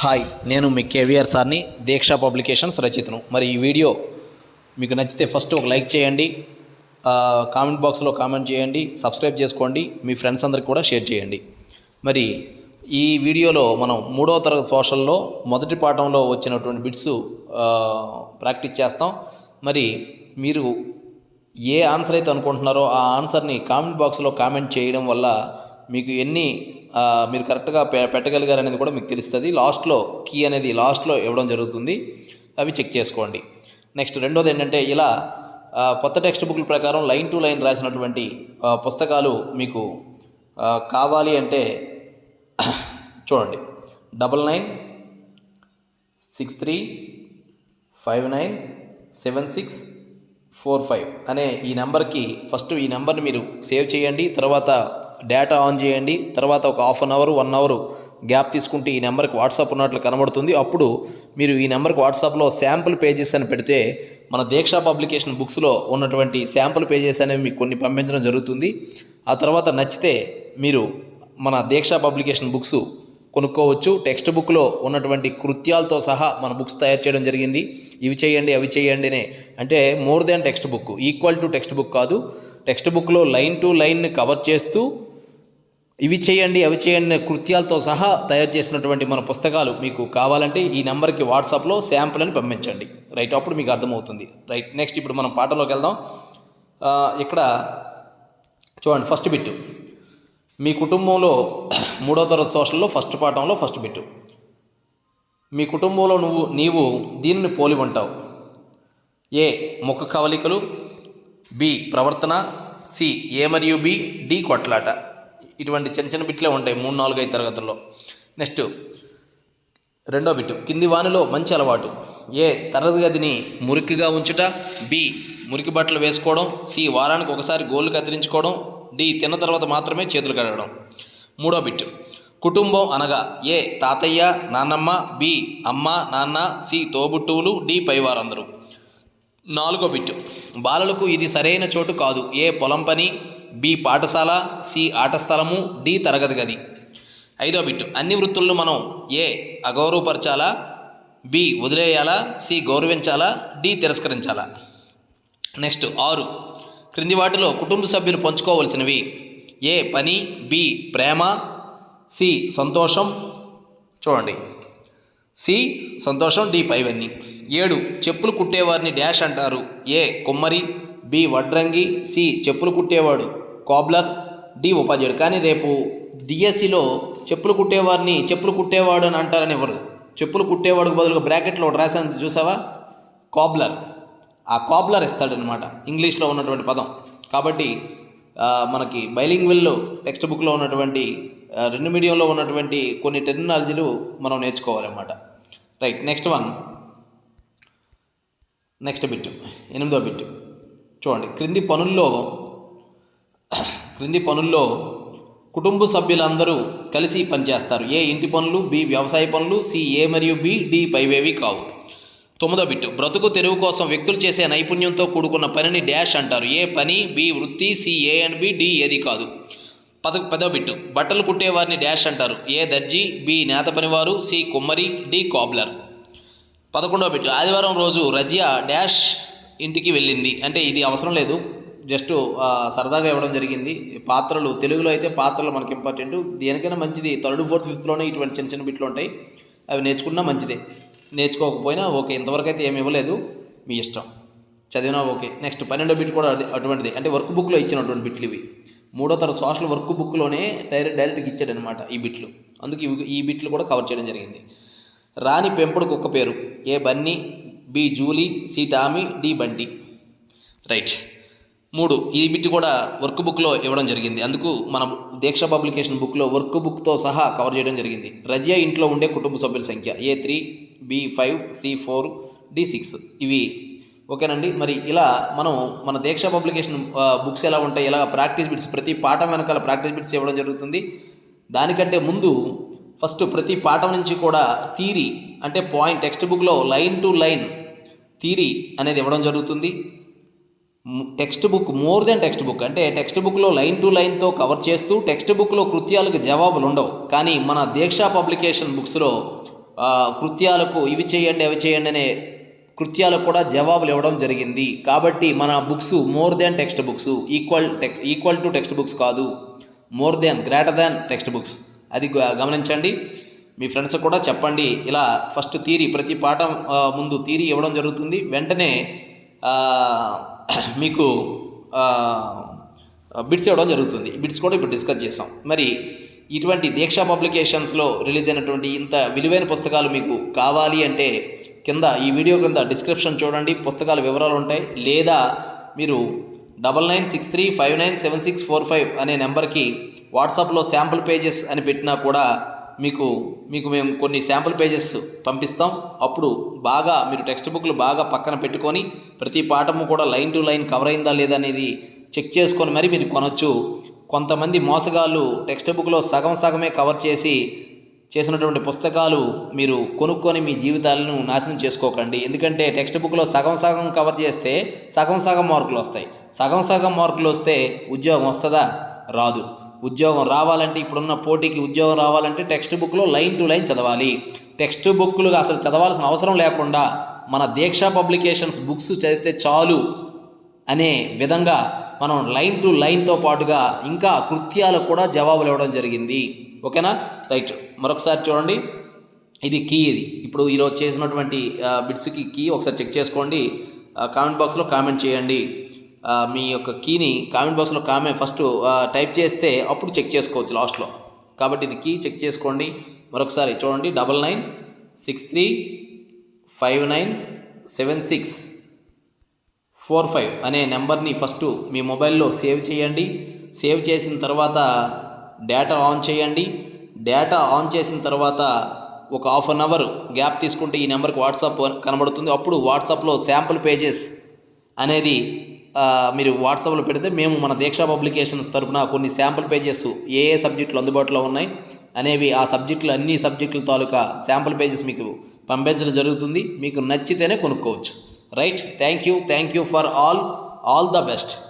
Hi నేను మీ కేవీఆర్ సార్ని దీక్ష publications రచితను. మరి ఈ వీడియో మీకు నచ్చితే ఫస్ట్ ఒక లైక్ చేయండి కామెంట్ బాక్స్లో కామెంట్ చేయండి సబ్స్క్రైబ్ చేసుకోండి మీ ఫ్రెండ్స్ అందరికి కూడా షేర్ చేయండి. మరి ఈ వీడియోలో మనం మూడవ తరగతి సోషల్లో మొదటి పాఠంలో వచ్చినటువంటి బిట్స్ ప్రాక్టీస్ చేస్తాం. మరి మీరు ఏ ఆన్సర్ అయితే అనుకుంటున్నారో ఆ ఆన్సర్ని కామెంట్ బాక్స్లో కామెంట్ చేయడం వల్ల మీకు ఎన్ని మీరు కరెక్ట్గా పె పెట్టగలిగారు అనేది కూడా మీకు తెలుస్తుంది. లాస్ట్లో కీ అనేది లాస్ట్లో ఇవ్వడం జరుగుతుంది. అవి చెక్ చేసుకోండి. నెక్స్ట్ రెండోది ఏంటంటే ఇలా కొత్త టెక్స్ట్ బుక్ల ప్రకారం లైన్ టు లైన్ రాసినటువంటి పుస్తకాలు మీకు కావాలి అంటే చూడండి. Double nine six three five nine seven six four five అనే ఈ నెంబర్కి ఫస్ట్ ఈ నెంబర్ని మీరు సేవ్ చేయండి. తర్వాత డేటా ఆన్ చేయండి. తర్వాత ఒక half an hour one hour gap తీసుకుంటే ఈ నెంబర్కి వాట్సాప్ ఉన్నట్లు కనబడుతుంది. అప్పుడు మీరు ఈ నెంబర్కి వాట్సాప్లో శాంపుల్ పేజెస్ అని పెడితే మన దీక్ష పబ్లికేషన్ బుక్స్లో ఉన్నటువంటి శాంపుల్ పేజెస్ అనేవి మీకు కొన్ని పంపించడం జరుగుతుంది. ఆ తర్వాత నచ్చితే మీరు మన దీక్ష పబ్లికేషన్ బుక్స్ కొనుక్కోవచ్చు. టెక్స్ట్ బుక్లో ఉన్నటువంటి కృత్యాలతో సహా మన బుక్స్ తయారు చేయడం జరిగింది. ఇవి చేయండి అవి చేయండినే అంటే more than text book equal to text book కాదు. టెక్స్ట్ బుక్లో లైన్ టు లైన్ కవర్ చేస్తూ ఇవి చేయండి అవి చేయండి కృత్యాలతో సహా తయారు చేసినటువంటి మన పుస్తకాలు మీకు కావాలంటే ఈ నెంబర్కి వాట్సాప్లో శాంపుల్ అని పంపించండి. రైట్ అప్పుడు మీకు అర్థమవుతుంది. రైట్ నెక్స్ట్ ఇప్పుడు మనం పాటలోకి వెళ్దాం. ఇక్కడ చూడండి ఫస్ట్ బిట్టు మీ కుటుంబంలో మూడో తరగతి సోషల్లో ఫస్ట్ పాఠంలో ఫస్ట్ బిట్టు మీ కుటుంబంలో నువ్వు నీవు దీనిని పోలి ఉంటావు. ఏ ముఖ కవలికలు బి ప్రవర్తన సి ఏ మరియు బి డి కొట్లాట. ఇటువంటి చిన్న చిన్న బిట్లే ఉంటాయి మూడు నాలుగు ఐదు తరగతుల్లో. నెక్స్ట్ రెండో బిట్టు కింది వానిలో మంచి అలవాటు. ఏ తరగతి గదిని మురికిగా ఉంచుట బి మురికి బట్టలు వేసుకోవడం సి వారానికి ఒకసారి గోళ్ళు కత్తిరించుకోవడం డి తిన్న తర్వాత మాత్రమే చేతులు కడగడం. మూడో బిట్టు కుటుంబం అనగా ఏ తాతయ్య నాన్నమ్మ బి అమ్మ నాన్న సి తోబుట్టువులు డి పైవారందరూ. నాలుగో బిట్టు బాలలకు ఇది సరైన చోటు కాదు ఏ పొలం పని బి పాఠశాల సి ఆట స్థలము డి తరగతి గది. ఐదో బిట్టు. అన్ని వృత్తులను మనం ఏ అగౌరవపరచాలా? బి వదిలేయాలా? సి గౌరవించాలా? డి తిరస్కరించాలా? నెక్స్ట్ ఆరు. క్రింది వాటిలో కుటుంబ సభ్యులు పంచుకోవలసినవి ఏ పని బి ప్రేమ సి సంతోషం చూడండి. సి సంతోషం డి పైవన్నీ. ఏడు. చెప్పులు కుట్టేవారిని డాష్ అంటారు. ఏ కుమ్మరి బి వడ్రంగి సి చెప్పులు కుట్టేవాడు. కాబ్లర్ డి ఉపాధ్యాయుడు. కానీ రేపు డిఎస్సిలో చెప్పులు కుట్టేవారిని చెప్పులు కుట్టేవాడు అని అంటారని ఎవరు? చెప్పులు కుట్టేవాడికి బదులుగా బ్రాకెట్లో రాసాను రాశాను చూసావా? కాబ్లర్. ఆ కాబ్లర్ ఇస్తాడనమాట ఇంగ్లీష్లో ఉన్నటువంటి పదం. కాబట్టి మనకి మనకి బైలింగ్వెల్లో టెక్స్ట్ బుక్లో ఉన్నటువంటి రెండు మీడియంలో ఉన్నటువంటి కొన్ని టెర్మినాలజీలు మనం నేర్చుకోవాలన్నమాట. Right next one. Next bit ఎనిమిదో బిట్. చూడండి క్రింది పనుల్లో క్రింది పనుల్లో కుటుంబ సభ్యులందరూ కలిసి పనిచేస్తారు. ఏ ఇంటి పనులు బి వ్యవసాయ పనులు సి ఏ మరియు బి డి పైవేవి కావు. తొమ్మిదో బిట్టు బ్రతుకు తెరువు కోసం వ్యక్తులు చేసే నైపుణ్యంతో కూడుకున్న పనిని డాష్ అంటారు. ఏ పని బి వృత్తి C A and B D ఏది కాదు. పద పదో బిట్టు బట్టలు కుట్టేవారిని డాష్ అంటారు. ఏ దర్జీ బి నేత పనివారు సి కుమ్మరి డి కాబ్లర్. పదకొండవ బిట్టు ఆదివారం రోజు రజియా డాష్ ఇంటికి వెళ్ళింది. అంటే ఇది అవసరం లేదు. జస్ట్ సరదాగా ఇవ్వడం జరిగింది. పాత్రలు తెలుగులో అయితే పాత్రలు మనకి ఇంపార్టెంట్ దేనికైనా మంచిది. థర్డ్ ఫోర్త్ ఫిఫ్త్లోనే ఇటువంటి చిన్న చిన్న బిట్లు ఉంటాయి. అవి నేర్చుకున్నా మంచిదే. నేర్చుకోకపోయినా ఓకే ఇంతవరకు అయితే ఏమి ఇవ్వలేదు. మీ ఇష్టం. చదివినా ఓకే. నెక్స్ట్ పన్నెండో బిట్ కూడా అటువంటిది. అంటే వర్క్ బుక్లో ఇచ్చినటువంటి బిట్లు ఇవి. మూడో తర సోషల్ వర్క్ బుక్లోనే డైరెక్ట్ డైరెక్ట్గా ఇచ్చాడనమాట ఈ బిట్లు. అందుకే ఈ బిట్లు కూడా కవర్ చేయడం జరిగింది. రాణి పెంపుడు కుక్క పేరు. A Bunny B Julie C Tommy D Bunty. Right మూడు ఈ బిట్ కూడా వర్క్ బుక్లో ఇవ్వడం జరిగింది. అందుకు మన దీక్ష పబ్లికేషన్ బుక్లో వర్క్ బుక్తో సహా కవర్ చేయడం జరిగింది. రజియా ఇంట్లో ఉండే కుటుంబ సభ్యుల సంఖ్య A three B five C four D six ఇవి ఓకేనండి? మరి ఇలా మనం మన దీక్ష పబ్లికేషన్ బుక్స్ ఎలా ఉంటాయి? ఇలా ప్రాక్టీస్ బిట్స్ ప్రతి పాఠం వెనకాల ప్రాక్టీస్ బిట్స్ ఇవ్వడం జరుగుతుంది. దానికంటే ముందు ఫస్ట్ ప్రతి పాఠం నుంచి కూడా థీరీ అంటే పాయింట్ టెక్స్ట్ బుక్లో లైన్ టు లైన్ థీరీ అనేది ఇవ్వడం జరుగుతుంది. Text book more than text book అంటే టెక్స్ట్ బుక్లో లైన్ టు లైన్తో కవర్ చేస్తూ టెక్స్ట్ బుక్లో కృత్యాలకు జవాబులు ఉండవు. కానీ మన దీక్ష పబ్లికేషన్ బుక్స్లో కృత్యాలకు ఇవి చేయండి అవి చేయండి అనే కృత్యాలకు కూడా జవాబులు ఇవ్వడం జరిగింది. కాబట్టి మన books more than text books equal tech equal to text books కాదు more than greater than text books అది గ- గమనించండి. మీ ఫ్రెండ్స్ కూడా చెప్పండి. ఇలా ఫస్ట్ థీరీ ప్రతి పాఠం ముందు థీరీ ఇవ్వడం జరుగుతుంది. వెంటనే మీకు బిట్స్ ఇవ్వడం జరుగుతుంది. బిట్స్ కూడా ఇప్పుడు డిస్కస్ చేసాం. మరి ఇటువంటి దీక్ష పబ్లికేషన్స్లో రిలీజ్ అయినటువంటి ఇంత విలువైన పుస్తకాలు మీకు కావాలి అంటే కింద ఈ వీడియో కింద డిస్క్రిప్షన్ చూడండి. పుస్తకాల వివరాలు ఉంటాయి. లేదా మీరు double nine six three five nine seven six four five అనే నెంబర్కి వాట్సాప్లో శాంపుల్ పేజెస్ అని పెట్టినా కూడా మీకు మీకు మేము కొన్ని శాంపుల్ పేజెస్ పంపిస్తాం. అప్పుడు బాగా మీరు టెక్స్ట్ బుక్లు బాగా పక్కన పెట్టుకొని ప్రతి పాఠము కూడా లైన్ టు లైన్ కవర్ అయిందా లేదా అనేది చెక్ చేసుకొని మరి మీరు కొనొచ్చు. కొంతమంది మోసగాళ్ళు టెక్స్ట్ బుక్లో సగం సగమే కవర్ చేసి చేసినటువంటి పుస్తకాలు మీరు కొనుక్కొని మీ జీవితాలను నాశనం చేసుకోకండి. ఎందుకంటే టెక్స్ట్ బుక్లో సగం సగం కవర్ చేస్తే సగం సగం మార్కులు వస్తాయి. సగం సగం మార్కులు వస్తే ఉద్యోగం వస్తుందా? రాదు. ఉద్యోగం రావాలంటే ఇప్పుడున్న పోటీకి ఉద్యోగం రావాలంటే టెక్స్ట్ బుక్లో లైన్ టు లైన్ చదవాలి. టెక్స్ట్ బుక్లుగా అసలు చదవాల్సిన అవసరం లేకుండా మన దీక్ష పబ్లికేషన్స్ బుక్స్ చదివితే చాలు అనే విధంగా మనం లైన్ టు లైన్తో పాటుగా ఇంకా కృత్యాలకు కూడా జవాబులు ఇవ్వడం జరిగింది. ఓకేనా? రైట్ మరొకసారి చూడండి. ఇది కీ ఇది. ఇప్పుడు ఈరోజు చేసినటువంటి బిట్స్కి కీ ఒకసారి చెక్ చేసుకోండి. కామెంట్ బాక్స్లో కామెంట్ చేయండి. మీ యొక్క కీని కామెంట్ బాక్స్లో కామె ఫస్ట్ టైప్ చేస్తే అప్పుడు చెక్ చేసుకోవచ్చు లాస్ట్లో. కాబట్టి ఇది కీ చెక్ చేసుకోండి. మరొకసారి చూడండి. Double nine six three five nine seven six four five అనే నెంబర్ని ఫస్ట్ మీ మొబైల్లో సేవ్ చేయండి. సేవ్ చేసిన తర్వాత డేటా ఆన్ చేయండి. డేటా ఆన్ చేసిన తర్వాత ఒక హాఫ్ అన్ అవర్ గ్యాప్ తీసుకుంటే ఈ నెంబర్కి వాట్సాప్ కనబడుతుంది. అప్పుడు వాట్సాప్లో శాంపుల్ పేజెస్ అనేది మీరు వాట్సాప్లో పెడితే మేము మన దీక్షా పబ్లికేషన్స్ తరపున కొన్ని శాంపుల్ పేజెస్ ఏ ఏ సబ్జెక్టులు అందుబాటులో ఉన్నాయి అనేవి ఆ సబ్జెక్టులు అన్ని సబ్జెక్టుల తాలూకా శాంపుల్ పేజెస్ మీకు పంపించడం జరుగుతుంది. మీకు నచ్చితేనే కొనుక్కోవచ్చు. Right? Thank you. Thank you for all. All the best.